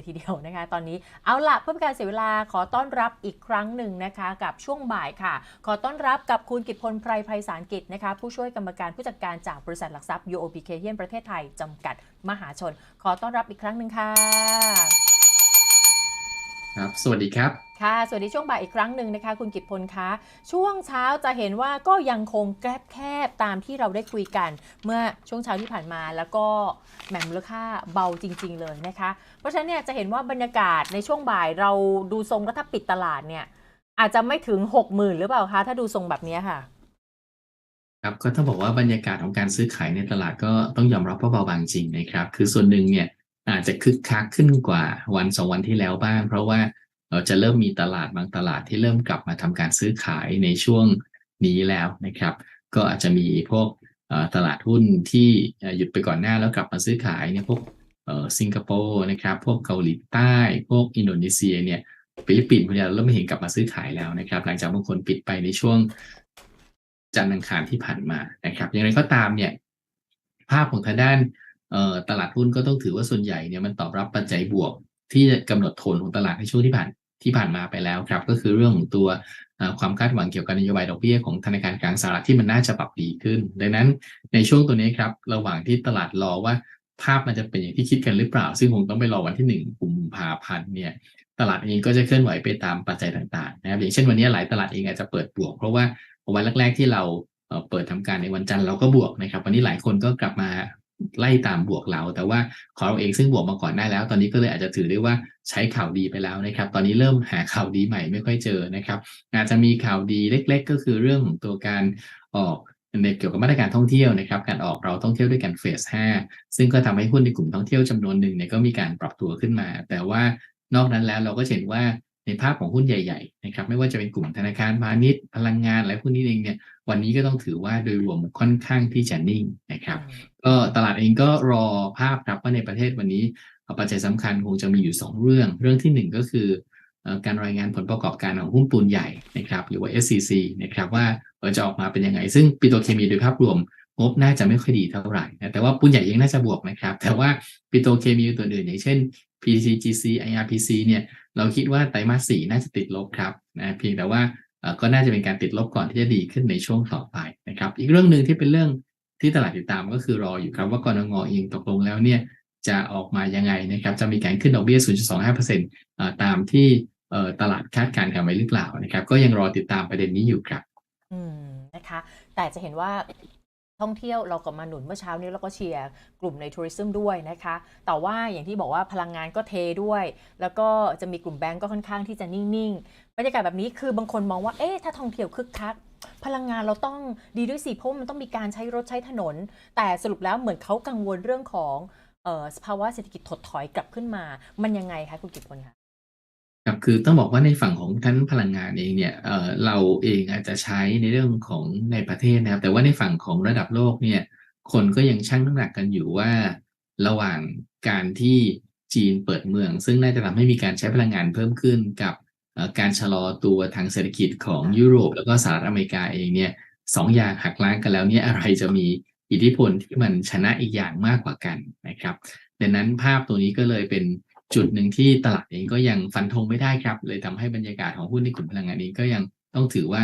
เลยทีเดียวนะคะ ตอนนี้เอาละเพื่อเป็นการเสียเวลาขอต้อนรับอีกครั้งหนึ่งนะคะ กับช่วงบ่ายค่ะ ขอต้อนรับกับคุณกิตพลไพรไพศาลกิจนะคะ ผู้ช่วยกรรมการผู้จัดการจากบริษัทหลักทรัพย์ UOB k เฮียนประเทศไทยจำกัดมหาชน ขอต้อนรับอีกครั้งหนึ่งค่ะ ครับ สวัสดีครับ ค่ะ สวัสดีช่วงบ่ายอีกครั้งหนึ่งนะคะ คุณกิตพลคะช่วงเช้าจะเห็นว่าก็ยังคงแกลบแคบตามที่เราได้คุยกัน เมื่อช่วงเช้าที่ผ่านมาแล้วก็แหมมูลค่าเบาจริง ๆ เลยนะคะ เพราะฉะนั้นเนี่ยจะเห็นว่าบรรยากาศในช่วงบ่ายเราดูทรงแล้วถ้าปิดตลาดเนี่ย อาจจะไม่ถึง6 0,000หรือเปล่าคะถ้าดูทรงแบบนี้ค่ะครับก็ต้องบอกว่าบรรยากาศของการซื้อขายในตลาดก็ต้องยอมรับว่าเบาบางจริงนะครับ คือส่วนหนึ่งเนี่ยอาจจะคึกคักขึ้นกว่าวันสองวันที่แล้วบ้าง เพราะว่า เราจะเริ่มมีตลาดบางตลาดที่เริ่มกลับมาทำการซื้อขายในช่วงนี้แล้วนะครับ ก็อาจจะมีพวกตลาดหุ้นที่หยุดไปก่อนหน้าแล้วกลับมาซื้อขายเนี่ยพวกสิงคโปร์นะครับ พวกเกาหลีใต้ พวกอินโดนีเซียเนี่ยฟิลิปปินส์พวกนี้เราเริ่มไม่เห็นกลับมาซื้อขายแล้วนะครับ หลังจากบางคนปิดไปในช่วงจันทร์อังคารที่ผ่านมานะครับ อย่างไรก็ตามเนี่ยภาพของทางด้านตลาดหุ้นก็ต้องถือว่าส่วนใหญ่เนี่ยมันตอบรับปัจจัยบวกที่จะกำหนดโทนของตลาดในช่วงที่ผ่าน ที่ผ่านมาไปแล้วครับก็คือเรื่องของตัวความคาดหวังเกี่ยวกับนโยบายดอกเบี้ยของธนาคารกลางสหรัฐที่มันน่าจะปรับดีขึ้น ดังนั้นในช่วงตัวนี้ครับระหว่างที่ตลาดรอว่าภาพมันจะเป็นอย่างที่คิดกันหรือเปล่า ซึ่งคงต้องไปรอวันที่หนึ่งกุมภาพันธ์เนี่ยตลาดเองก็จะเคลื่อนไหวไปตามปัจจัยต่างๆนะครับอย่างเช่นวันนี้หลายตลาดเองอาจจะเปิดบวก เพราะว่าวันแรกๆที่เราเอ่อเปิดทำการในวันจันทร์เราก็บวกนะครับ วันนี้หลายคนก็กลับมา ไล่ตามบวกเรา แต่ว่าของเราเองซึ่งบวกมาก่อนได้แล้ว ตอนนี้ก็เลยอาจจะถือได้ว่าใช้ข่าวดีไปแล้วนะครับ ตอนนี้เริ่มหาข่าวดีใหม่ไม่ค่อยเจอนะครับ อาจจะมีข่าวดีเล็ก ๆ ก็คือเรื่องของตัวการออกในเกี่ยวกับมาตรการท่องเที่ยวนะครับ การออกเราท่องเที่ยวด้วยกันเฟส 5 ซึ่งก็ทำให้หุ้นในกลุ่มท่องเที่ยวจำนวนหนึ่งเนี่ยก็มีการปรับตัวขึ้นมา แต่ว่านอกนั้นแล้วเราก็เห็นว่า ในภาพของหุ้นใหญ่ๆนะครับไม่ว่าจะเป็นกลุ่มธนาคารพาณิชย์พลังงานและหุ้นนี้เองเนี่ยวันนี้ก็ต้องถือว่าโดยรวมค่อนข้างที่จะนิ่งนะครับก็ตลาดเองก็รอภาพครับว่าในประเทศวันนี้เอ่อปัจจัยสำคัญคงจะมีอยู่ 2 เรื่อง เรื่องที่หนึ่งก็คือเอ่อการรายงานผลประกอบการของหุ้นปูนใหญ่นะครับหรือว่า SCC นะครับว่าเอ่อจะออกมาเป็นยังไง ซึ่งปิโตรเคมีโดยภาพรวมงบน่าจะไม่ค่อยดีเท่าไหร่นะแต่ว่าปูนใหญ่ยังน่าจะบวกนะครับ แต่ว่าปิโตรเคมีตัวอื่นอย่างเช่น PCGC IRPC เนี่ยเราคิดว่าไตรมาสสี่น่าจะติดลบครับนะเพียงแต่ว่าก็น่าจะเป็นการติดลบก่อนที่จะดีขึ้นในช่วงต่อไปนะครับ อีกเรื่องหนึ่งที่เป็นเรื่องที่ตลาดติดตามก็คือรออยู่ครับว่ากรงเองตกลงแล้วเนี่ยจะออกมายังไงนะครับ จะมีการขึ้นดอกเบี้ย 0.25%อ่าตามที่ตลาดคาดการณ์กันไว้หรือเปล่านะครับ ก็ยังรอติดตามประเด็นนี้อยู่ครับ อืมนะคะ แต่จะเห็นว่า ท่องเที่ยวเราก็มาหนุนเมื่อเช้านี้เราก็เชียร์กลุ่มในทัวริซึมด้วยนะคะ แต่ว่าอย่างที่บอกว่าพลังงานก็เทด้วย แล้วก็จะมีกลุ่มแบงก์ก็ค่อนข้างที่จะนิ่งๆ บรรยากาศแบบนี้คือบางคนมองว่า เอ๊ะ ถ้าท่องเที่ยวคึกคัก พลังงานเราต้องดีด้วยสิเพราะมันต้องมีการใช้รถใช้ถนน แต่สรุปแล้วเหมือนเขากังวลเรื่องของออสภาวะเศรษฐกิจถดถอยกลับขึ้นมา มันยังไงคะคุณกิตพลคะ ครับคือต้องบอกว่าในฝั่งของท่านพลังงานเองเนี่ยเอ่อเราเองอาจจะใช้ในเรื่องของในประเทศนะครับ แต่ว่าในฝั่งของระดับโลกเนี่ยคนก็ยังชั่งน้ำหนักกันอยู่ว่า ระหว่างการที่จีนเปิดเมือง ซึ่งน่าจะทำให้มีการใช้พลังงานเพิ่มขึ้นกับการชะลอตัวทางเศรษฐกิจของยุโรป แล้วก็สหรัฐอเมริกาเองเนี่ยสองอย่างหักล้างกันแล้วเนี่ยอะไรจะมีอิทธิพลที่มันชนะอีกอย่างมากกว่ากันนะครับ ดังนั้นภาพตัวนี้ก็เลยเป็น จุดหนึ่งที่ตลาดเองก็ยังฟันธงไม่ได้ครับ เลยทำให้บรรยากาศของหุ้นในกลุ่มพลังงานเองก็ยังต้องถือว่า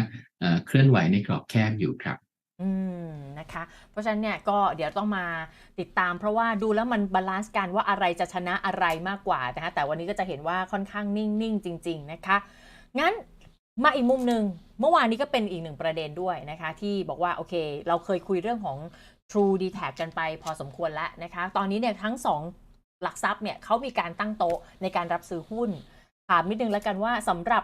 เคลื่อนไหวในกรอบแคบอยู่ครับอืมนะคะ เพราะฉะนั้นเนี่ยก็เดี๋ยวต้องมาติดตาม เพราะว่าดูแล้วมันบาลานซ์กันว่าอะไรจะชนะอะไรมากกว่านะคะแต่วันนี้ก็จะเห็นว่าค่อนข้างนิ่งๆ จริง ๆ นะคะ งั้นมาอีกมุมหนึ่งเมื่อวานนี้ก็เป็นอีกหนึ่งประเด็นด้วยนะคะ ที่บอกว่าโอเค เราเคยคุยเรื่องของ True d t a c กันไปพอสมควรแล้วนะคะ ตอนนี้เนี่ยทั้งสอง หลักทรัพย์เนี่ยเขามีการตั้งโต๊ะในการรับซื้อหุ้น ถามนิดนึงแล้วกันว่าสำหรับ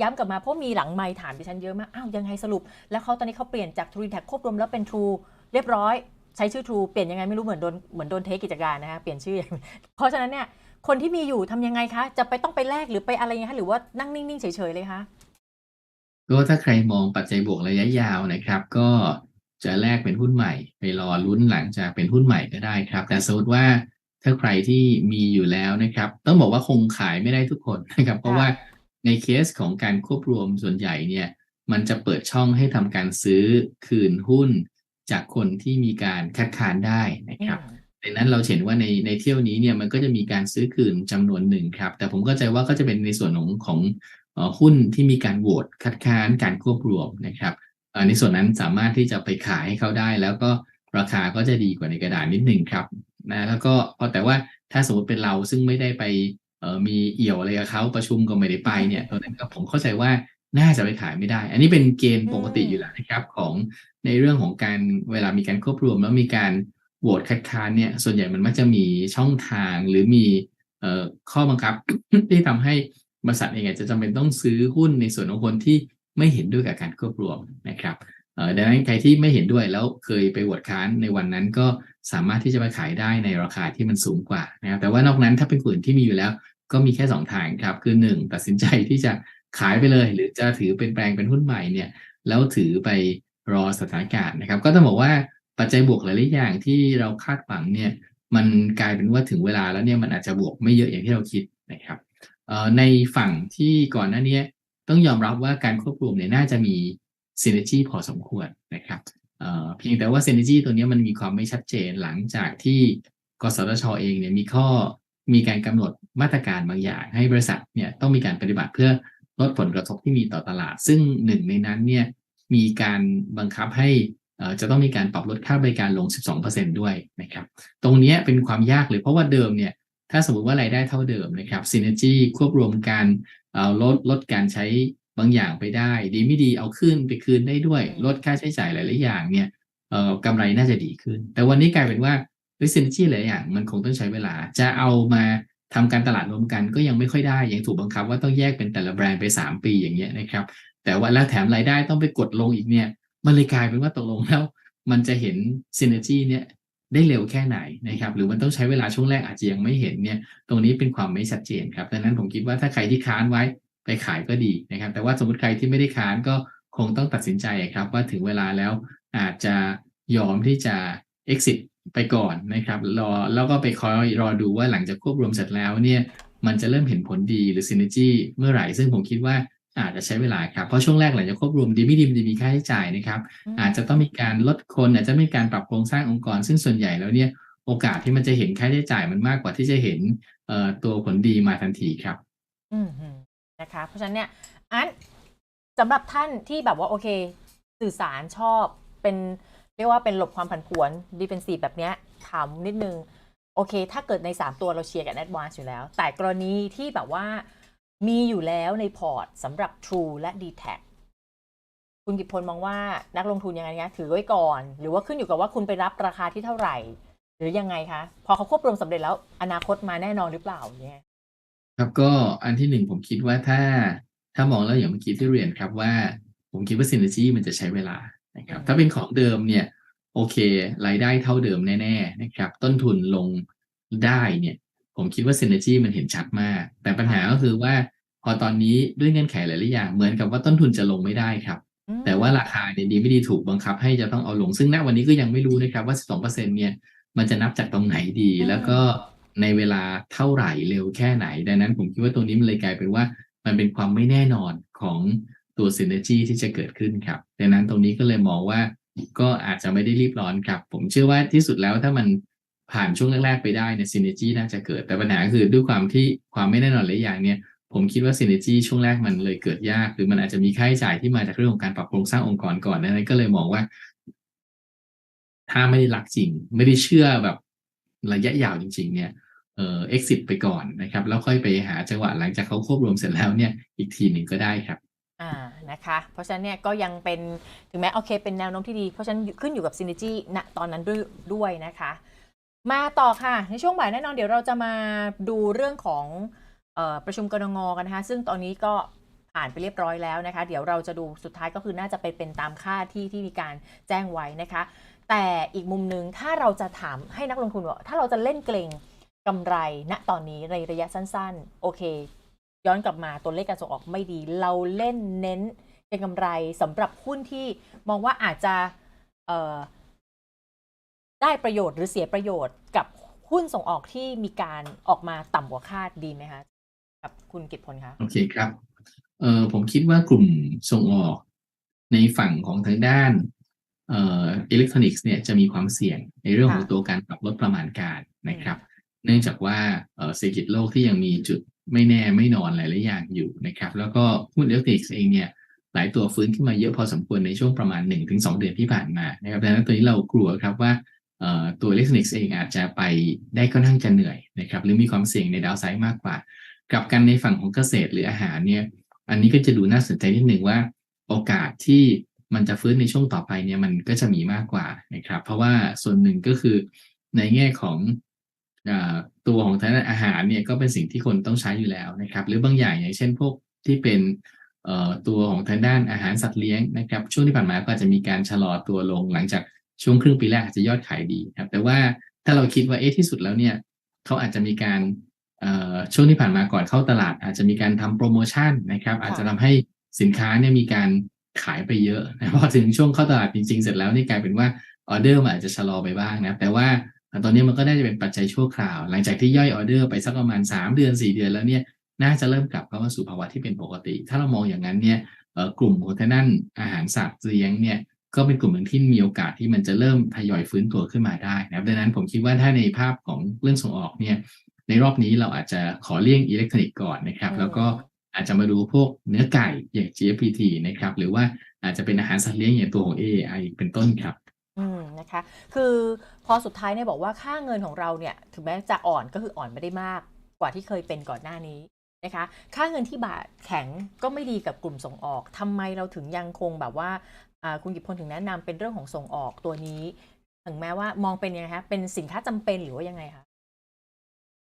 ย้ำกลับมาเพราะมีหลังไมค์ถามดิฉันเยอะมาก อ้าวยังไงสรุป แล้วเขาตอนนี้เขาเปลี่ยนจาก True d t a c ควบรวมแล้วเป็น True เรียบร้อย ใช้ชื่อ True เปลี่ยนยังไงไม่รู้เหมือนโดนเหมือนโดนเทคกิจการนะคะเปลี่ยนชื่อ เพราะฉะนั้นเนี่ยคนที่มีอยู่ทำยังไงคะ จะไปต้องไปแลกหรือไปอะไรยังไงคะหรือว่านั่งนิ่งๆเฉยๆเลยคะก็ถ้าใครมองปัจจัยบวกระยะยาวนะครับ ก็จะแลกเป็นหุ้นใหม่ ไปรอลุ้นหลังจากเป็นหุ้นใหม่ก็ได้ครับ แต่สมมติว่า ถ้าใครที่มีอยู่แล้วนะครับ ต้องบอกว่าคงขายไม่ได้ทุกคนนะครับ เพราะว่าในเคสของการควบรวมส่วนใหญ่เนี่ยมันจะเปิดช่องให้ทำการซื้อคืนหุ้น จากคนที่มีการคัดค้านได้นะครับอืมดังนั้นเราเห็นว่าในในเที่ยวนี้เนี่ยมันก็จะมีการซื้อคืนจำนวนหนึ่งครับ แต่ผมเข้าใจว่าก็จะเป็นในส่วนของของเอ่อหุ้นที่มีการโหวตคัดค้านการควบรวมนะครับเอ่อในส่วนนั้นสามารถที่จะไปขายให้เขาได้ แล้วก็ราคาก็จะดีกว่าในกระดาษนิดหนึ่งครับ นะแล้วก็พอแต่ว่าถ้าสมมติเป็นเราซึ่งไม่ได้ไปเอ่อมีเอี่ยวอะไรกับเขาประชุมก็ไม่ได้ไปเนี่ยตอนนั้นก็ผมเข้าใจว่าน่าจะไปขายไม่ได้ อันนี้เป็นเกณฑ์ปกติอยู่แล้วนะครับของในเรื่องของการเวลามีการควบรวม แล้วมีการโหวตคัดค้านเนี่ย ส่วนใหญ่มันมักจะมีช่องทางหรือมีเอ่อข้อบังคับที่ทำให้บริษัทเองอาจจะจำเป็นต้องซื้อหุ้นในส่วนของคนที่ไม่เห็นด้วยกับการควบรวมนะครับเอ่อ ดังนั้นใครที่ไม่เห็นด้วยแล้วเคยไปโหวตค้านในวันนั้นก็สามารถที่จะไปขายได้ในราคาที่มันสูงกว่านะครับแต่ว่านอกนั้นถ้าเป็นกลุ่มที่มีอยู่แล้ว ก็มีแค่สองทางครับ คือหนึ่งตัดสินใจที่จะขายไปเลย หรือจะถือเป็นแปลงเป็นหุ้นใหม่เนี่ยแล้วถือไปรอสถานการณ์นะครับ ก็ต้องบอกว่าปัจจัยบวกหลายๆอย่างที่เราคาดหวังเนี่ยมันกลายเป็นว่าถึงเวลาแล้วเนี่ยมันอาจจะบวกไม่เยอะอย่างที่เราคิดนะครับในฝั่งที่ก่อนหน้านี้ต้องยอมรับว่าการควบรวมเนี่ยน่าจะมี synergy พอสมควรนะครับเพียงแต่ว่า synergy ตัวนี้มันมีความไม่ชัดเจนหลังจากที่กสทชเองเนี่ยมีข้อมีการกำหนดมาตรการบางอย่าง ให้บริษัทเนี่ยต้องมีการปฏิบัติเพื่อลดผลกระทบที่มีต่อตลาด ซึ่งหนึ่งในนั้นเนี่ยมีการบังคับให้จะต้องมีการปรับลดค่าบริการลง 12%ด้วยนะครับตรงนี้เป็นความยากเลยเพราะว่าเดิมเนี่ยถ้าสมมติว่ารายได้เท่าเดิมนะครับ synergy ควบรวมการลดลดการใช้ บางอย่างไปได้ ดีไม่ดีเอาขึ้นไปคืนได้ด้วย ลดค่าใช้จ่ายหลายๆอย่างเนี่ยเอ่อกำไรน่าจะดีขึ้น แต่วันนี้กลายเป็นว่าเฮ้ย synergy หลายอย่างมันคงต้องใช้เวลา จะเอามาทำการตลาดรวมกันก็ยังไม่ค่อยได้ ยังถูกบังคับว่าต้องแยกเป็นแต่ละแบรนด์ไป 3 ปีอย่างเงี้ยนะครับ แต่ว่าแล้วแถมรายได้ต้องไปกดลงอีกเนี่ย มันเลยกลายเป็นว่าตกลงแล้ว มันจะเห็น synergy เนี่ยได้เร็วแค่ไหนนะครับ หรือมันต้องใช้เวลาช่วงแรกอาจจะยังไม่เห็นเนี่ย ตรงนี้เป็นความไม่ชัดเจนครับดังนั้นผมคิดว่าถ้าใครที่ค้านไว้ ไปขายก็ดีนะครับ แต่ว่าสมมติใครที่ไม่ได้ค้านก็คงต้องตัดสินใจครับว่าถึงเวลาแล้วอาจจะยอมที่จะ exit ไปก่อนนะครับรอแล้วก็ไปคอยรอดูว่าหลังจากควบรวมเสร็จแล้วเนี่ยมันจะเริ่มเห็นผลดีหรือ synergy เมื่อไหร่ ซึ่งผมคิดว่าอาจจะใช้เวลาครับ เพราะช่วงแรกหลังจากควบรวมดีไม่ดีมันจะมีค่าใช้จ่ายนะครับ อาจจะต้องมีการลดคนอาจจะมีการปรับโครงสร้างองค์กร ซึ่งส่วนใหญ่แล้วเนี่ยโอกาสที่มันจะเห็นค่าใช้จ่ายมันมากกว่าที่จะเห็นเอ่อตัวผลดีมาทันทีครับ อืมฮึ นะคะ เพราะฉะนั้นเนี่ยอันสำหรับท่านที่แบบว่าโอเค สื่อสารชอบเป็นเรียกว่าเป็นหลบความผันผวนดีเฟนซีแบบเนี้ยถามนิดนึง โอเค ถ้าเกิดใน 3 ตัวเราเชียร์กับ a d v a n c e อยู่แล้ว แต่กรณีที่แบบว่ามีอยู่แล้วในพอร์ตสำหรับ True และ d t แทคุณกิพลมองว่านักลงทุนยังไงคะถือไว้ก่อน หรือว่าขึ้นอยู่กับว่าคุณไปรับราคาที่เท่าไหร่ หรือยังไงคะ พอเขาควบรวมสำเร็จแล้วอนาคตมาแน่นอนหรือเปล่าเนี่ย ครับก็อันที่หนึ่งผมคิดว่าถ้าถ้ามองแล้วอย่างเมื่อกี้ที่เรียนครับว่า ผมคิดว่า synergy มันจะใช้เวลานะครับอืมถ้าเป็นของเดิมเนี่ยโอเครายได้เท่าเดิมแน่ๆนะครับ ต้นทุนลงได้เนี่ย ผมคิดว่า synergy มันเห็นชัดมาก แต่ปัญหาก็คือว่าพอตอนนี้ด้วยเงื่อนไขหลายๆอย่างเหมือนกับว่าต้นทุนจะลงไม่ได้ครับอืมแต่ว่าราคาเนี่ยดีไม่ดีถูกบังคับ ให้จะต้องเอาลงซึ่งณวันนี้ก็ยังไม่รู้นะครับว่า 12%เนี่ยมันจะนับจากตรงไหนดีอืมแล้วก็ ในเวลาเท่าไหร่เร็วแค่ไหน ดังนั้นผมคิดว่าตรงนี้มันเลยกลายเป็นว่า มันเป็นความไม่แน่นอนของตัว synergy ที่จะเกิดขึ้นครับดังนั้นตรงนี้ก็เลยมองว่าก็อาจจะไม่ได้รีบร้อนครับ ผมเชื่อว่าที่สุดแล้วถ้ามันผ่านช่วงแรก ๆ ไปได้เนี่ย synergy น่าจะเกิดแต่ปัญหาคือด้วยความที่ความไม่แน่นอนหลายอย่างเนี่ยผมคิดว่า synergy ช่วงแรกมันเลยเกิดยาก หรือมันอาจจะมีค่าใช้จ่ายที่มาจากเรื่องของการปรับโครงสร้างองค์กรก่อนดังนั้นก็เลยมองว่า ถ้าไม่ได้รักจริง ไม่ได้เชื่อแบบระยะยาวจริง ๆ เนี่ย เอ่อ exit ไปก่อนนะครับ แล้วค่อยไปหาจังหวะหลังจากเขาควบรวมเสร็จแล้วเนี่ยอีกทีหนึ่งก็ได้ครับอ่านะคะ เพราะฉะนั้นเนี่ยก็ยังเป็นถึงแม้โอเค เป็นแนวโน้มที่ดี เพราะฉะนั้นขึ้นอยู่กับ Synergy ณตอนนั้นด้วยด้วยนะคะ มาต่อค่ะในช่วงบ่ายแน่นอนเดี๋ยวเราจะมาดูเรื่องของออประชุมกรงงกันนะคะ ซึ่งตอนนี้ก็ผ่านไปเรียบร้อยแล้วนะคะ เดี๋ยวเราจะดูสุดท้ายก็คือน่าจะไปเป็นตามค่าที่ที่มีการแจ้งไว้นะคะ แต่อีกมุมหนึ่งถ้าเราจะถามให้นักลงทุนว่าถ้าเราจะเล่นเกรง กำไรณตอนนี้ในระยะสั้นๆ โอเค ย้อนกลับมาตัวเลขการส่งออกไม่ดี เราเล่นเน้นเป็นกำไรสำหรับหุ้นที่มองว่าอาจจะได้ประโยชน์หรือเสียประโยชน์กับหุ้นส่งออกที่มีการออกมาต่ำกว่าคาดดีไหมคะกับคุณกิตพลคะโอเคครับเออผมคิดว่ากลุ่มส่งออกในฝั่งของทางด้านเอ่ออิเล็กทรอนิกส์เนี่ยจะมีความเสี่ยงในเรื่องของตัวการปรับลดประมาณการนะครับ เนื่องจากว่าเศรษฐกิจโลกที่ยังมีจุดไม่แน่ไม่นอนหลายๆอย่างอยู่นะครับ แล้วก็หุ้นอิเล็กทรอนิกส์เองเนี่ยหลายตัวฟื้นขึ้นมาเยอะพอสมควรในช่วงประมาณ 1-2 เดือนที่ผ่านมานะครับดังนั้นตัวนี้เรากลัวครับว่าตัวเล็กนิกส์เองอาจจะไปได้ค่อนข้างจะเหนื่อยนะครับหรือมีความเสี่ยงในดาวไซด์มากกว่า กลับกันในฝั่งของเกษตรหรืออาหารเนี่ยอันนี้ก็จะดูน่าสนใจนิดหนึ่งว่า โอกาสที่มันจะฟื้นในช่วงต่อไปเนี่ยมันก็จะมีมากกว่านะครับเพราะว่าส่วนหนึ่งก็คือในแง่ของ ตัวของทางด้านอาหารเนี่ยก็เป็นสิ่งที่คนต้องใช้อยู่แล้วนะครับ หรือบางอย่างอย่างเช่นพวกที่เป็นเอ่อตัวของทางด้านอาหารสัตว์เลี้ยงนะครับ ช่วงที่ผ่านมาก็อาจจะมีการชะลอตัวลงหลังจากช่วงครึ่งปีแรกอาจจะยอดขายดีครับ แต่ว่าถ้าเราคิดว่าเอ๊ะที่สุดแล้วเนี่ยเขาอาจจะมีการเอ่อช่วงที่ผ่านมาก่อนเข้าตลาด อาจจะมีการทำโปรโมชั่นนะครับ อาจจะทำให้สินค้าเนี่ยมีการขายไปเยอะนะพอถึงช่วงเข้าตลาดจริงๆ เสร็จแล้วนี่กลายเป็นว่าออเดอร์มันอาจจะชะลอไปบ้างนะแต่ว่า ตอนนี้มันก็น่าจะเป็นปัจจัยชั่วคราว หลังจากที่ย่อยออเดอร์ไปสักประมาณ 3 เดือน 4 เดือนแล้วเนี่ยน่าจะเริ่มกลับเข้ามาสู่ภาวะที่เป็นปกติ ถ้าเรามองอย่างนั้นเนี่ยเอ่อกลุ่มของทางด้านอาหารสัตว์เลี้ยงเนี่ยก็เป็นกลุ่มหนึ่งที่มีโอกาสที่มันจะเริ่มทยอยฟื้นตัวขึ้นมาได้นะครับดังนั้นผมคิดว่าถ้าในภาพของเรื่องส่งออกเนี่ยในรอบนี้เราอาจจะขอเลี่ยงอิเล็กทรอนิกส์ก่อนนะครับอืมแล้วก็อาจจะมาดูพวกเนื้อไก่อย่าง GPT นะครับหรือว่าอาจจะเป็นอาหารสัตว์เลี้ยงอย่างตัวของ AI เป็นต้นครับ อืมนะคะ คือพอสุดท้ายเนี่ยบอกว่าค่าเงินของเราเนี่ยถึงแม้จะอ่อนก็คืออ่อนไม่ได้มากกว่าที่เคยเป็นก่อนหน้านี้นะคะค่าเงินที่บาทแข็งก็ไม่ดีกับกลุ่มส่งออกทำไมเราถึงยังคงแบบว่าอ่าคุณกิตพลถึงแนะนำเป็นเรื่องของส่งออกตัวนี้ ถึงแม้ว่ามองเป็นยังไงคะเป็นสินค้าจำเป็นหรือว่ายังไงคะ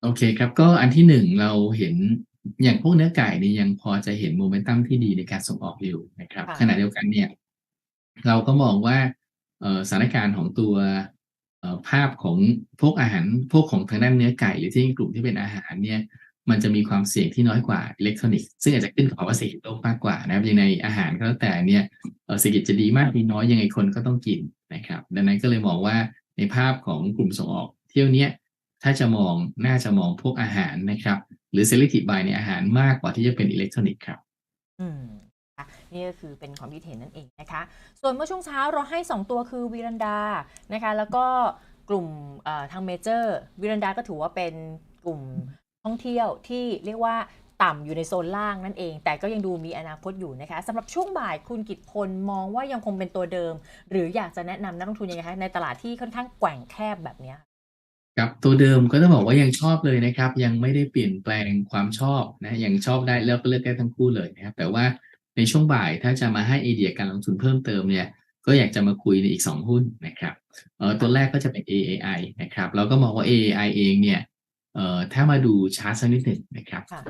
โอเคครับก็อันที่หนึ่งเราเห็นอย่างพวกเนื้อไก่เนี่ยยังพอจะเห็นโมเมนตัมที่ดีในการส่งออกอยู่นะครับค่ะขณะเดียวกันเนี่ย เราก็มองว่าเอ่อ สถานการณ์ของตัวภาพของพวกอาหารพวกของทางด้านเนื้อไก่ หรือที่กลุ่มที่เป็นอาหารเนี่ยมันจะมีความเสี่ยงที่น้อยกว่าอิเล็กทรอนิกส์ซึ่งอาจจะขึ้นกับภาวะเศรษฐกิจโลกมากกว่านะครับยังในอาหารก็แล้วแต่เนี่ยเศรษฐกิจจะดีมากดีน้อยยังไงคนก็ต้องกินนะครับ ดังนั้นก็เลยมองว่าในภาพของกลุ่มส่งออก เที่ยวเนี้ยถ้าจะมองน่าจะมองพวกอาหารนะครับ หรือ selective buy ในอาหารมากกว่าที่จะเป็นอิเล็กทรอนิกส์ครับ อืม นี่ก็คือเป็นความคิดเห็นนั่นเองนะคะ ส่วนเมื่อช่วงเช้าเราให้ 2 ตัวคือวีรันดานะคะ แล้วก็กลุ่มทางเมเจอร์วีรันดาก็ถือว่าเป็นกลุ่มท่องเที่ยวที่เรียกว่าต่ำอยู่ในโซนล่างนั่นเอง แต่ก็ยังดูมีอนาคตอยู่นะคะสำหรับช่วงบ่ายคุณกิตพลมองว่ายังคงเป็นตัวเดิม หรืออยากจะแนะนำนักลงทุนยังไงคะในตลาดที่ค่อนข้างแกว่งแคบแบบนี้ครับตัวเดิมก็ต้องบอกว่ายังชอบเลยนะครับ ยังไม่ได้เปลี่ยนแปลงความชอบนะยังชอบได้เลือกก็เลือกได้ทั้งคู่เลยนะครับแต่ว่า ในช่วงบ่ายถ้าจะมาให้ไอเดียการลงทุนเพิ่มเติมเนี่ยก็อยากจะมาคุยในอีก 2 หุ้นนะครับเอ่อตัวแรกก็จะเป็น AAI นะครับเราก็มองว่า AAI เองเนี่ยเอ่อถ้ามาดูชาร์ตสักนิดหนึ่งนะครับค่ะ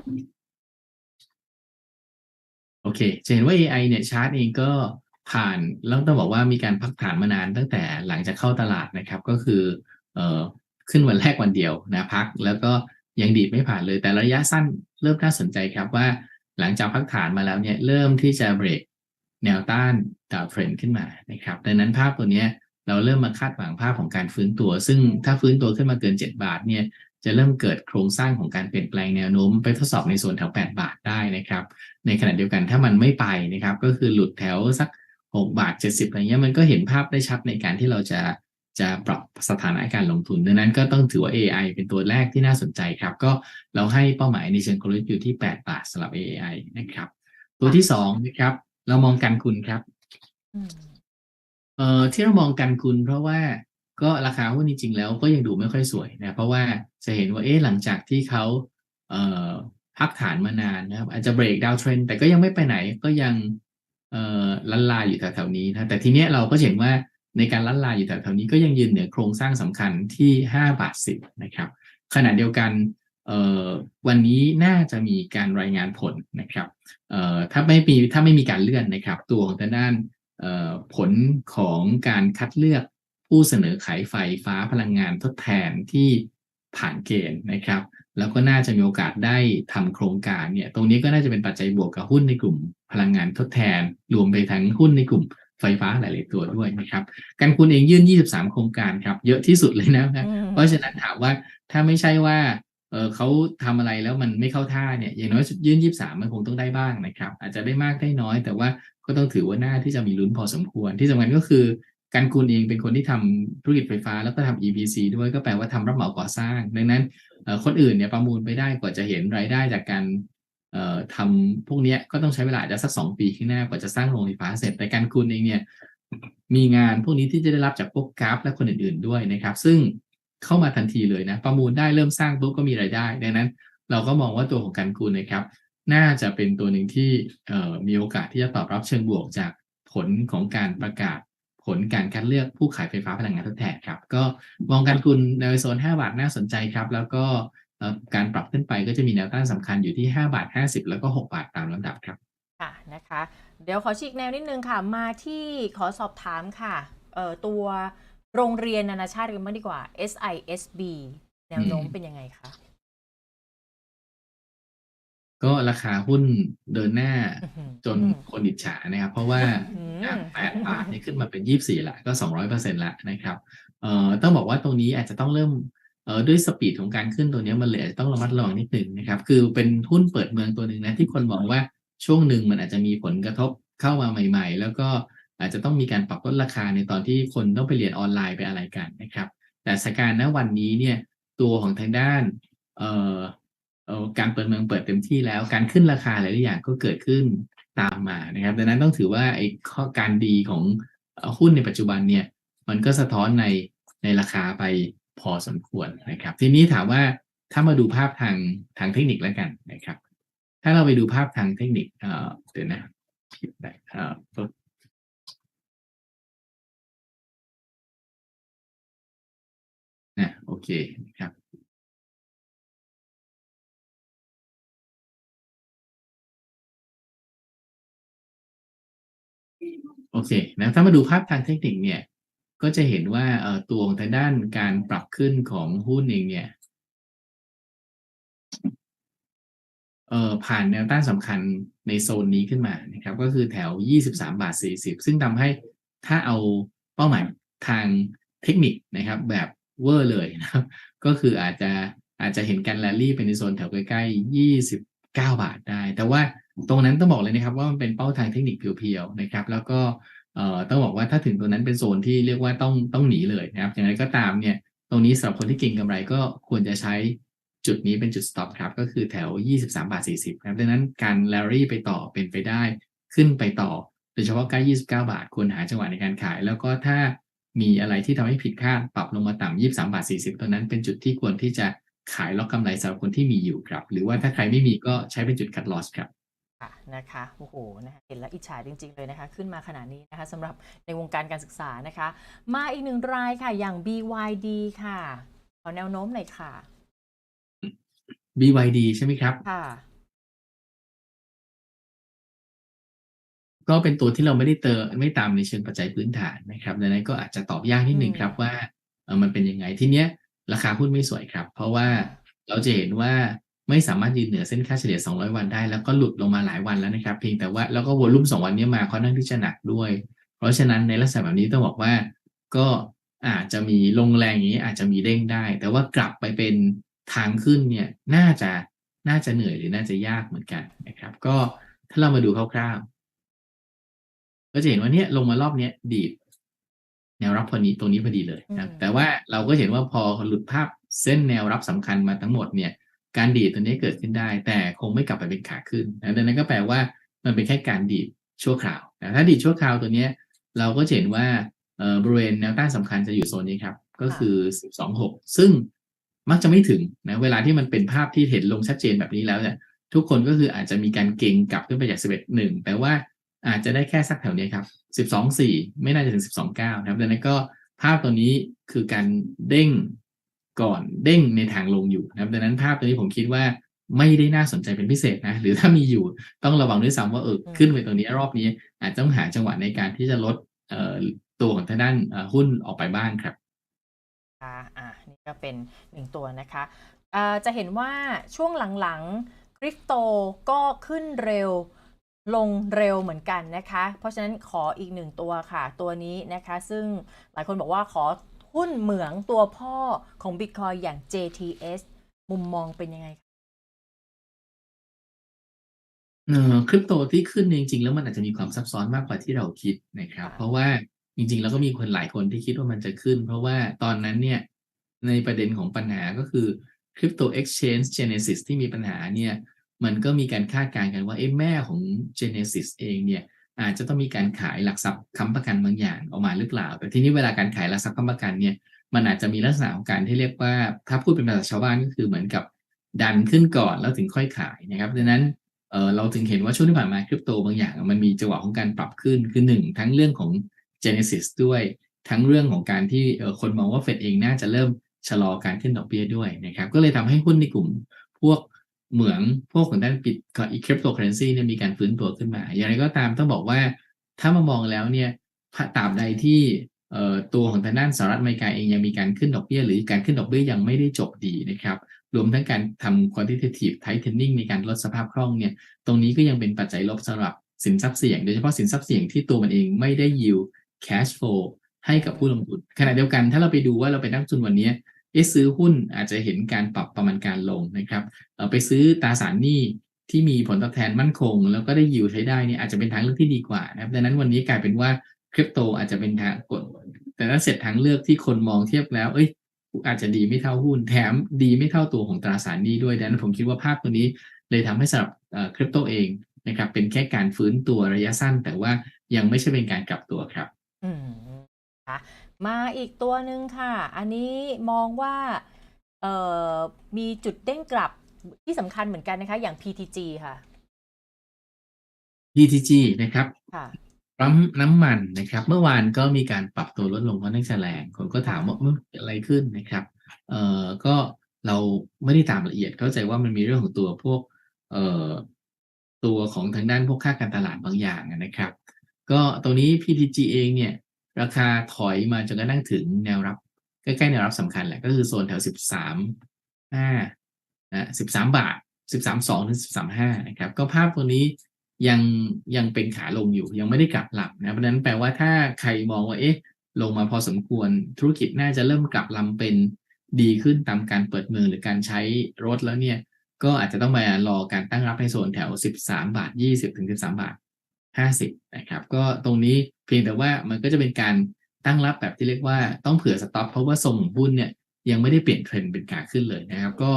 โอเคจะเห็นว่า AI เนี่ยชาร์ตเองก็ผ่านแล้วต้องบอกว่ามีการพักฐานมานานตั้งแต่หลังจากเข้าตลาดนะครับ ก็คือเอ่อขึ้นวันแรกวันเดียวนะพัก แล้วก็ยังดีดไม่ผ่านเลยแต่ระยะสั้นเริ่มน่าสนใจครับว่า หลังจากพักฐานมาแล้วเนี่ยเริ่มที่จะเบรกแนวต้านดาวเทรนขึ้นมานะครับ ดังนั้นภาพตัวนี้เราเริ่มมาคาดหวังภาพของการฟื้นตัว ซึ่งถ้าฟื้นตัวขึ้นมาเกิน 7 บาทเนี่ยจะเริ่มเกิดโครงสร้างของการเปลี่ยนแปลงแนวโน้ม ไปทดสอบในโซนแถว 8 บาทได้นะครับ ในขณะเดียวกันถ้ามันไม่ไปนะครับ ก็คือหลุดแถวสัก 6 บาท 70อะไรเงี้ยมันก็เห็นภาพได้ชัดในการที่เราจะ จะปรับสถานะการลงทุน ดังนั้นก็ต้องถือว่า AI เป็นตัวแรกที่น่าสนใจครับ ก็เราให้เป้าหมายในเชิงกลยุทธ์อยู่ที่ 8 บาทสำหรับ AI นะครับ ตัวที่2นะครับ เรามองการคุณครับอืมเอ่อที่เรามองกันคุณ เพราะว่าก็ราคาหุ้นจริงๆแล้วก็ยังดูไม่ค่อยสวยนะเพราะว่าจะเห็นว่าเอ๊ะหลังจากที่เขาเอ่อพักฐานมานานนะครับ อาจจะเบรกดาวเทรนแต่ก็ยังไม่ไปไหนก็ยังเอ่อลันลาอยู่แถวๆนี้นะแต่ทีเนี้ยเราก็เห็นว่า ในการลันลาอยู่แถวๆนี้ก็ยังยืนเหนือโครงสร้างสำคัญที่ 5 บาทสิบนะครับ ขณะเดียวกันวันนี้น่าจะมีการรายงานผลนะครับถ้าไม่มีถ้าไม่มีการเลื่อนนะครับ ตัวของทางด้านผลของการคัดเลือกผู้เสนอขายไฟฟ้าพลังงานทดแทนที่ผ่านเกณฑ์นะครับ แล้วก็น่าจะมีโอกาสได้ทำโครงการเนี่ยตรงนี้ก็น่าจะเป็นปัจจัยบวกกับหุ้นในกลุ่มพลังงานทดแทน รวมไปทั้งหุ้นในกลุ่ม ไฟฟ้าหลาย ๆ ตัวด้วยนะครับ การคุณเองยื่น 23 โครงการครับ เยอะที่สุดเลยนะอืมเพราะฉะนั้นถามว่าถ้าไม่ใช่ว่าเออเขาทำอะไรแล้วมันไม่เข้าท่าเนี่ยอย่างน้อยยื่น23มันคงต้องได้บ้างนะครับ อาจจะได้มากได้น้อย แต่ว่าก็ต้องถือว่าหน้าที่จะมีลุ้นพอสมควร ที่สำคัญก็คือกันกุลเองเป็นคนที่ทำธุรกิจไฟฟ้าแล้วก็ทำ EPC ด้วยก็แปลว่าทำรับเหมาก่อสร้าง ดังนั้นเอ่อคนอื่นเนี่ยประมูลไปได้กว่าจะเห็นรายได้จากการเอ่อ ทำพวกนี้ก็ต้องใช้เวลาจะสักสองปีข้างหน้ากว่าจะสร้างโรงไฟฟ้าเสร็จแต่การกุลเองเนี่ยมีงานพวกนี้ที่จะได้รับจากพวกกราฟ และคนอื่นๆด้วยนะครับ ซึ่งเข้ามาทันทีเลยนะประมูลได้เริ่มสร้างปุ๊บก็มีรายได้ ดังนั้น เราก็มองว่าตัวของการกุลนะครับ น่าจะเป็นตัวหนึ่งที่มีโอกาสที่จะตอบรับเชิงบวกจากผลของการประกาศ ผลการคัดเลือกผู้ขายไฟฟ้าพลังงานทดแทนครับ ก็มองการกุลในโซน 5 บาทน่าสนใจครับ แล้วก็ การปรับขึ้นไปก็จะมีแนวต้านสำคัญอยู่ที่ 5 บาท 50 แล้วก็ 6 บาทตามลำดับครับ ค่ะนะคะ เดี๋ยวขอฉีกแนวนิดนึงค่ะ มาที่ขอสอบถามค่ะเอ่อตัวโรงเรียนนานาชาติกันบ้างดีกว่า SISB แนวโน้มอืมเป็นยังไงคะ ก็ราคาหุ้นเดินหน้าอื้อหือจนคนอิจฉานะครับ เพราะว่าอืมจาก8บาทนี่ขึ้นมาเป็น 24ละก็ 200%ละนะครับ เอ่อต้องบอกว่าตรงนี้อาจจะต้องเริ่ม เออด้วยสปีดของการขึ้นตัวนี้มันเลยจะต้องระมัดระวังนิดหนึ่งนะครับ คือเป็นหุ้นเปิดเมืองตัวหนึ่งนะที่คนมองว่าช่วงหนึ่งมันอาจจะมีผลกระทบเข้ามาใหม่ ๆ แล้วก็อาจจะต้องมีการปรับลดราคาในตอนที่คนต้องไปเรียนออนไลน์ไปอะไรกันนะครับ แต่สการณ์ณวันนี้เนี่ยตัวของทางด้านเอ่อเอ่อการเปิดเมืองเปิดเต็มที่แล้ว การขึ้นราคาหลายๆอย่างก็เกิดขึ้นตามมานะครับดังนั้นต้องถือว่าไอ้ข้อการดีของหุ้นในปัจจุบันเนี่ยมันก็สะท้อนในในราคาไป พอสมควรนะครับ ทีนี้ถามว่าถ้ามาดูภาพทางทางเทคนิคแล้วกันนะครับ ถ้าเราไปดูภาพทางเทคนิคเอ่อเดี๋ยวนะผิดได้เอ่อปึ๊บนะโอเคนะครับโอเคนะถ้ามาดูภาพทางเทคนิคเนี่ย ก็จะเห็นว่าตัวทางด้านการปรับขึ้นของหุ้นเองเนี่ยผ่านแนวต้านสำคัญในโซนนี้ขึ้นมานะครับ ก็คือแถว 23 บาท 40 ซึ่งทำให้ถ้าเอาเป้าหมายทางเทคนิคนะครับ แบบเวอร์เลยนะครับ ก็คืออาจจะอาจจะเห็นการแรลลี่ไปในโซนแถวใกล้ๆ 29 บาทได้ แต่ว่าตรงนั้นต้องบอกเลยนะครับ ว่ามันเป็นเป้าทางเทคนิคเพียวๆนะครับ แล้วก็ เอ่อต้องบอกว่าถ้าถึงตัวนั้นเป็นโซนที่เรียกว่าต้องต้องหนีเลยนะครับ อย่างไรก็ตามเนี่ย ตรงนี้สำหรับคนที่เก่งกำไรก็ควรจะใช้จุดนี้เป็นจุด stop ครับ ก็คือแถว 23 บาท 40ครับดังนั้นการแลรี่ไปต่อเป็นไปได้ขึ้นไปต่อ โดยเฉพาะใกล้29 บาทควรหาจังหวะในการขาย แล้วก็ถ้ามีอะไรที่ทำให้ผิดคาดปรับลงมาต่ำ23 บาท 40ตัวนั้นเป็นจุดที่ควรที่จะขายล็อกกำไรสำหรับคนที่มีอยู่ครับ หรือว่าถ้าใครไม่มีก็ใช้เป็นจุด cut loss ครับ ค่ะนะคะโอ้โหนะคะเห็นแล้วอิจฉาจริง ๆ เลยนะคะ ขึ้นมาขนาดนี้นะคะสำหรับในวงการการศึกษานะคะ มาอีกหนึ่งรายค่ะ อย่าง BYD ค่ะ ขอแนวโน้มหน่อยค่ะ BYD ใช่ไหมครับ ค่ะ ก็เป็นตัวที่เราไม่ได้เติมไม่ตามในเชิงปัจจัยพื้นฐานนะครับดังนั้นก็อาจจะตอบยากนิดหนึ่งครับว่าเออมันเป็นยังไงทีเนี้ย ราคาหุ้นไม่สวยครับ เพราะว่าเราจะเห็นว่า ไม่สามารถยืนเหนือเส้นค่าเฉลี่ย 200 วันได้ แล้วก็หลุดลงมาหลายวันแล้วนะครับ เพียงแต่ว่าแล้วก็วอลุ่ม2 วันนี้มาค่อนข้างที่จะหนักด้วย เพราะฉะนั้นในลักษณะแบบนี้ต้องบอกว่าก็อาจจะมีลงแรงอย่างนี้อาจจะมีเด้งได้ แต่ว่ากลับไปเป็นทางขึ้นเนี่ยน่าจะน่าจะเหนื่อยหรือน่าจะยากเหมือนกันนะครับ ก็ถ้าเรามาดูคร่าวๆ ก็จะเห็นว่าเนี่ยลงมารอบเนี้ยดีดแนวรับพอนี้ตรงนี้พอดีเลยนะอืมแต่ว่าเราก็เห็นว่าพอหลุดภาพเส้นแนวรับสำคัญมาทั้งหมดเนี่ย การดีดตัวนี้เกิดขึ้นได้ แต่คงไม่กลับไปเป็นขาขึ้นนะดังนั้นก็แปลว่ามันเป็นแค่การดีดชั่วคราวนะถ้าดีดชั่วคราวตัวเนี้ยเราก็จะเห็นว่าเอ่อบริเวณแนวต้านสำคัญจะอยู่โซนนี้ครับ ก็คือ12.6ซึ่งมักจะไม่ถึงนะเวลาที่มันเป็นภาพที่เห็นลงชัดเจนแบบนี้แล้วเนี่ยทุกคนก็คืออาจจะมีการเก่งกลับขึ้นไปจาก11 1แต่ว่าอาจจะได้แค่สักแถวเนี้ยครับ12 4 ไม่น่าจะถึง 12 9นะครับดังนั้นก็ภาพตัวนี้คือการเด้ง ก่อนเด้งในทางลงอยู่นะครับดังนั้นภาพตัวนี้ผมคิดว่าไม่ได้น่าสนใจเป็นพิเศษนะ หรือถ้ามีอยู่ต้องระวังด้วยซ้ำว่าเออขึ้นไปตรงนี้รอบนี้ อาจจะต้องหาจังหวะในการที่จะลดเอ่อตัวของทางด้านเอ่อหุ้นออกไปบ้างครับค่ะอะนี่ก็เป็นหนึ่งตัวนะคะเอ่อจะเห็นว่าช่วงหลังๆคริปโตก็ขึ้นเร็วลงเร็วเหมือนกันนะคะ เพราะฉะนั้นขออีกหนึ่งตัวค่ะ ตัวนี้นะคะ ซึ่งหลายคนบอกว่าขอ หุ้นเหมืองตัวพ่อของ Bitcoin อย่าง JTS มุมมองเป็นยังไงคะเอ่อคริปโตที่ขึ้นจริง ๆ แล้วมันอาจจะมีความซับซ้อนมากกว่าที่เราคิดนะครับค่ะเพราะว่าจริง ๆ แล้วก็มีคนหลายคนที่คิดว่ามันจะขึ้น เพราะว่าตอนนั้นเนี่ยในประเด็นของปัญหาก็คือ Crypto Exchange Genesis ที่มีปัญหาเนี่ยมันก็มีการคาดการณ์กันว่าเอ๊ะแม่ของ Genesis เองเนี่ย อาจจะต้องมีการขายหลักทรัพย์ค้ำประกันบางอย่างออกมาหรือเปล่า แต่ทีนี้เวลาการขายหลักทรัพย์ค้ำประกันเนี่ยมันอาจจะมีลักษณะของการที่เรียกว่า ถ้าพูดเป็นภาษาชาวบ้านก็คือเหมือนกับดันขึ้นก่อนแล้วถึงค่อยขายนะครับดังนั้นเออเราถึงเห็นว่าช่วงที่ผ่านมาคริปโตบางอย่าง มันมีจังหวะของการปรับขึ้นคือหนึ่งทั้งเรื่องของ Genesis ด้วยทั้งเรื่องของการที่คนมองว่าเฟดเองน่าจะเริ่มชะลอการขึ้นดอกเบี้ยด้วยนะครับก็เลยทำให้หุ้นในกลุ่มพวก เหมืองพวกของด้านปิดกับอีคริปโตเคอเรนซีเนี่ยมีการฟื้นตัวขึ้นมา อย่างไรก็ตามต้องบอกว่าถ้ามามองแล้วเนี่ยตราบใดที่ตัวของทางด้านสหรัฐอเมริกาเองยังมีการขึ้นดอกเบี้ย หรือการขึ้นดอกเบี้ยยังไม่ได้จบดีนะครับ รวมทั้งการทำ quantitative tightening ในการลดสภาพคล่องเนี่ย ตรงนี้ก็ยังเป็นปัจจัยลบสำหรับสินทรัพย์เสี่ยง โดยเฉพาะสินทรัพย์เสี่ยงที่ตัวมันเองไม่ได้ yield cash flow ให้กับผู้ลงทุน ขณะเดียวกันถ้าเราไปดูว่าเราไปนักทุนวันนี้ เอะซื้อหุ้นอาจจะเห็นการปรับประมาณการลงนะครับไปซื้อตราสารหนี้ที่มีผลตอบแทนมั่นคง แล้วก็ได้ยิวใช้ได้เนี่ยอาจจะเป็นทางเลือกที่ดีกว่านะครับดังนั้นวันนี้กลายเป็นว่าคริปโตอาจจะเป็นทางกดแต่ถ้าเสร็จทางเลือกที่คนมองเทียบแล้ว เอ้ย อาจจะดีไม่เท่าหุ้นแถมดีไม่เท่าตัวของตราสารหนี้ด้วยดังนั้นผมคิดว่าภาพตัวนี้เลยทำให้สำหรับคริปโตเองนะครับ เป็นแค่การฟื้นตัวระยะสั้น แต่ว่ายังไม่ใช่เป็นการกลับตัวครับ อืมค่ะ มาอีกตัวหนึ่งค่ะ อันนี้มองว่าเอ่อมีจุดเด้งกลับที่สำคัญเหมือนกันนะคะ อย่าง PTG ค่ะ PTG นะครับค่ะปั๊มน้ำมันนะครับ เมื่อวานก็มีการปรับตัวลดลงค่อนข้างจะแรงคนก็ถามว่ามันเกิดอะไรขึ้นนะครับเอ่อก็เราไม่ได้ตามละเอียดเข้าใจว่ามันมีเรื่องของตัวพวกเอ่อตัวของทางด้านพวกค่าการตลาดบางอย่างนะครับ ก็ตรงนี้ PTG เองเนี่ย ราคาถอยมาจนกระทั่งถึงแนวรับใกล้ๆแนวรับสำคัญแหละก็คือโซนแถว13 5นะ13บาท13 2ถึง13 5นะครับ ก็ภาพตัวนี้ยังยังเป็นขาลงอยู่ยังไม่ได้กลับหลับนะเพราะนั้นแปลว่าถ้าใครมองว่าเอ๊ะ ลงมาพอสมควรธุรกิจน่าจะเริ่มกลับลำเป็นดีขึ้นตามการเปิดเมืองหรือการใช้รถแล้วเนี่ย ก็อาจจะต้องมารอการตั้งรับในโซนแถว 13 บาท 20 ถึง 13 บาท 50 นะครับ ก็ตรงนี้ เพียงแต่ว่ามันก็จะเป็นการตั้งรับแบบที่เรียกว่าต้องเผื่อสต็อปเพราะว่าทรงของหุ้นเนี่ยยังไม่ได้เปลี่ยนเทรนด์เป็นขาขึ้นเลยนะครับ ก็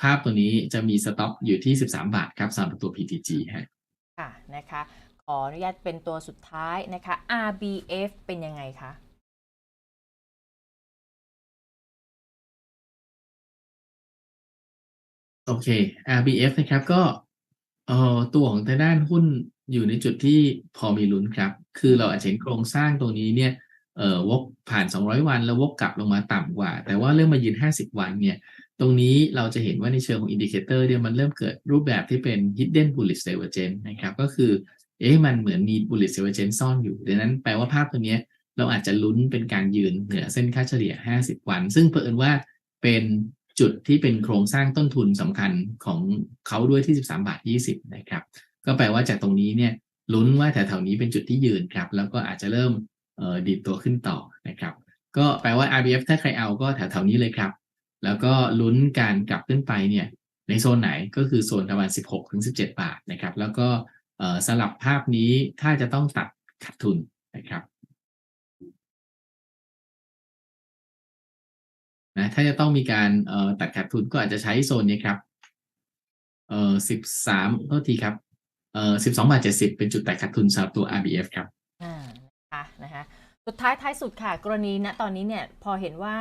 ภาพตัวนี้จะมีสต็อปอยู่ที่ 13 บาทครับสำหรับตัว PTG ฮะค่ะนะคะขออนุญาตเป็นตัวสุดท้ายนะคะ RBF เป็นยังไงคะโอเค RBF นะครับก็เอ่อตัวของทางด้านหุ้น อยู่ในจุดที่พอมีลุ้นครับ คือเราอาจจะเห็นโครงสร้างตรงนี้เนี่ยเอ่อวกผ่าน 200 วันแล้ววกกลับลงมาต่ำกว่า แต่ว่าเริ่มมายืน 50 วันเนี่ย ตรงนี้เราจะเห็นว่าในเชิงของอินดิเคเตอร์เนี่ยมันเริ่มเกิดรูปแบบที่เป็น hidden bullish divergence นะครับ ก็คือ เอ๊ะมันเหมือนมี bullish divergence ซ่อนอยู่ ดังนั้นแปลว่าภาพตัวนี้เราอาจจะลุ้นเป็นการยืนเหนือเส้นค่าเฉลี่ย 50 วัน ซึ่งเผอิญว่าเป็นจุดที่เป็นโครงสร้างต้นทุนสำคัญของเขาด้วยที่ 13 บาท 20 นะครับ ก็แปลว่าจากตรงนี้เนี่ยลุ้นว่าแถวๆนี้เป็นจุดที่ยืนครับ แล้วก็อาจจะเริ่มเอ่ดีดตัวขึ้นต่อนะครับ ก็แปลว่า RBF ถ้าใครเอาก็แถวๆนี้เลยครับ แล้วก็ลุ้นการกลับขึ้นไปเนี่ยในโซนไหนก็คือโซนประมาณ 16 ถึง 17 บาทนะครับ แล้วก็สลับภาพนี้ถ้าจะต้องตัดขาดทุนนะครับนะถ้าจะต้องมีการตัดขาดทุนก็อาจจะใช้โซนนี้ครับเอ่อ13โทษทีครับ เอ่อ12บาท70เป็นจุดแตัดขาดทุนสำหรับตัว RBF ครับอ่านะคะนะคะสุดท้ายท้ายสุดค่ะ กรณีณตอนนี้เนี่ยพอเห็นว่า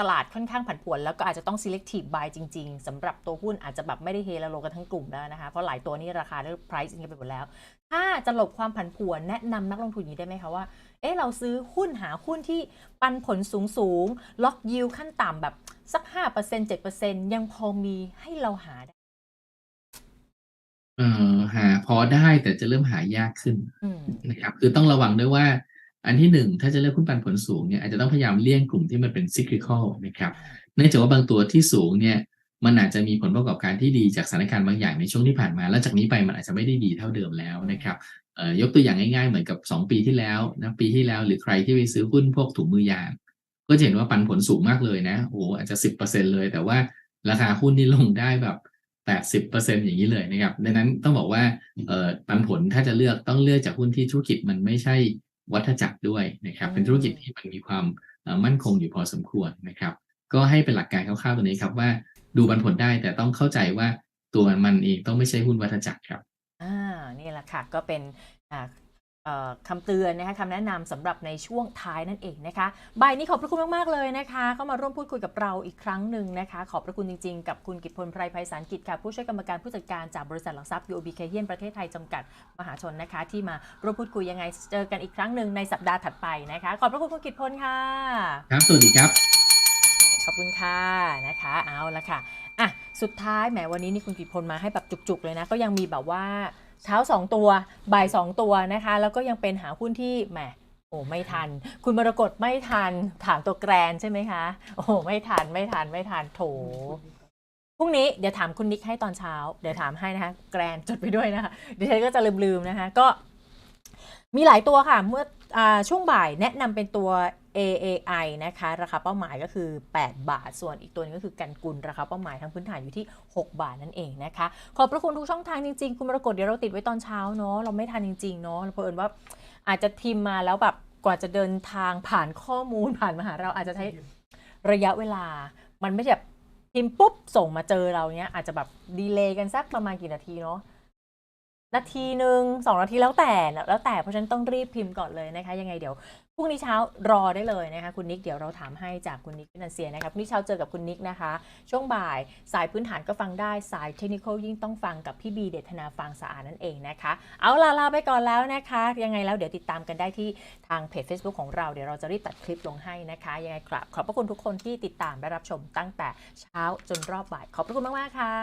ตลาดค่อนข้างผันผวน แล้วก็อาจจะต้อง selective buy จริง ๆสำหรับตัวหุ้นอาจจะแบบไม่ได้เฮและโลกันทั้งกลุ่มแล้วนะคะ เพราะหลายตัวนี่ราคาได้ price กันไปหมดแล้ว ถ้าจะหลบความผันผวนแนะนำนักลงทุนอย่างนี้ได้ไหมคะว่า เอ๊ะเราซื้อหุ้นหาหุ้นที่ปันผลสูงสูงล็อกยิวขั้นต่ำแบบสัก 5% 7%ยังพอมีให้เราหา เอ่อหาพอได้แต่จะเริ่มหายากขึ้นอืม นะครับ คือต้องระวังด้วยว่า อันที่หนึ่งถ้าจะเลือกหุ้นปันผลสูงเนี่ยอาจจะต้องพยายามเลี่ยงกลุ่มที่มันเป็น cyclical นะครับเนื่องจากว่าบางตัวที่สูงเนี่ยมันอาจจะมีผลประกอบการที่ดีจากสถานการณ์บางอย่างในช่วงที่ผ่านมา แล้วจากนี้ไปมันอาจจะไม่ได้ดีเท่าเดิมแล้วนะครับเอ่อยกตัวอย่างง่ายๆเหมือนกับ 2 ปีที่แล้วนะปีที่แล้วหรือใครที่ไปซื้อหุ้นพวกถุงมือยาง ก็จะเห็นว่าปันผลสูงมากเลยนะโอ้โหอาจจะ 10%เลย แต่ว่าราคาหุ้นนี่ลงได้แบบ 80%อย่างนี้เลยนะครับ ดังนั้นต้องบอกว่าเอ่อปันผลถ้าจะเลือกต้องเลือกจากหุ้นที่ธุรกิจมันไม่ใช่วัฏจักรด้วยนะครับอืมเป็นธุรกิจที่มันมีความเอ่อมั่นคงอยู่พอสมควรนะครับ ก็ให้เป็นหลักการคร่าวๆตัวนี้ครับว่าดูปันผลได้แต่ต้องเข้าใจว่าตัวมันเองต้องไม่ใช่หุ้นวัฏจักรครับอ่านี่แหละค่ะก็เป็นอ่าเอ่อ คำเตือนนะคะคำแนะนำสำหรับในช่วงท้ายนั่นเองนะคะบ่ายนี้ขอบพระคุณมาก ๆ เลยนะคะเข้ามาร่วมพูดคุยกับเราอีกครั้งหนึ่งนะคะ ขอบพระคุณจริง ๆ กับคุณกิตพลไพรไพศาลกิจค่ะผู้ช่วยกรรมการผู้จัดการจากบริษัทหลักทรัพย์ UOB เคเฮียนประเทศไทยจำกัดมหาชนนะคะ ที่มาร่วมพูดคุยยังไงเจอกันอีกครั้งหนึ่งในสัปดาห์ถัดไปนะคะ ขอบพระคุณคุณกิตพลค่ะครับสวัสดีครับ ขอบคุณค่ะนะคะเอาละค่ะอะสุดท้ายแหมวันนี้นี่คุณกิตพลมาให้แบบจุกๆเลยนะก็ยังมีแบบว่า เช้า 2 ตัวบ่าย 2 ตัวนะคะ แล้วก็ยังเป็นหาหุ้นที่แหมโอ้ไม่ทัน คุณมรกตไม่ทันถามตัวแกรนใช่ไหมคะโอ้ไม่ทันไม่ทันไม่ทันโถพรุ่งนี้เดี๋ยวถามคุณนิกให้ตอนเช้า เดี๋ยวถามให้นะคะ แกรนจดไปด้วยนะคะเดี๋ยวฉันก็จะลืมๆนะคะ ก็มีหลายตัวค่ะ เมื่ออช่วงบ่ายแนะนำเป็นตัว AAI นะคะราคาเป้าหมายก็คือ 8 บาท ส่วนอีกตัวนึงก็คือกันกุลราคาเป้าหมายทางพื้นฐานอยู่ที่ 6 บาทนั่นเองนะคะ ขอบพระคุณทุกช่องทางจริงๆ คุณมรกตเดี๋ยวเราติดไว้ตอนเช้าเนาะเราไม่ทันจริงๆเนาะเพราะเอิญว่าอาจจะพิมพ์มาแล้วแบบกว่าจะเดินทางผ่านข้อมูลผ่านมาหาเราอาจจะใช้ระยะเวลา มันไม่ใช่แบบพิมพ์ปุ๊บส่งมาเจอเราเนี้ยอาจจะแบบดีเลย์กันสักประมาณกี่นาทีเนาะนาทีหนึ่งสองนาทีแล้วแต่แล้วแต่เพราะฉะนั้นต้องรีบพิมพ์ก่อนเลยนะคะ ยังไงเดี๋ยว พรุ่งนี้เช้ารอได้เลยนะคะคุณนิกเดี๋ยวเราถามให้จากคุณนิกพินันเซียนะคะพรุ่งนี้เช้าเจอกับคุณนิกนะคะ ช่วงบ่ายสายพื้นฐานก็ฟังได้สายเทคนิคยิ่งต้องฟังกับพี่บีเดชนาฟังสะอาดนั่นเองนะคะ เอาล่ะลาไปก่อนแล้วนะคะ ยังไงแล้วเดี๋ยวติดตามกันได้ที่ทางเพจ Facebook ของเราเดี๋ยวเราจะรีบตัดคลิปลงให้นะคะ ยังไงครับขอบพระคุณทุกคนที่ติดตามและรับชมตั้งแต่เช้าจนรอบบ่าย ขอบพระคุณมากๆค่ะ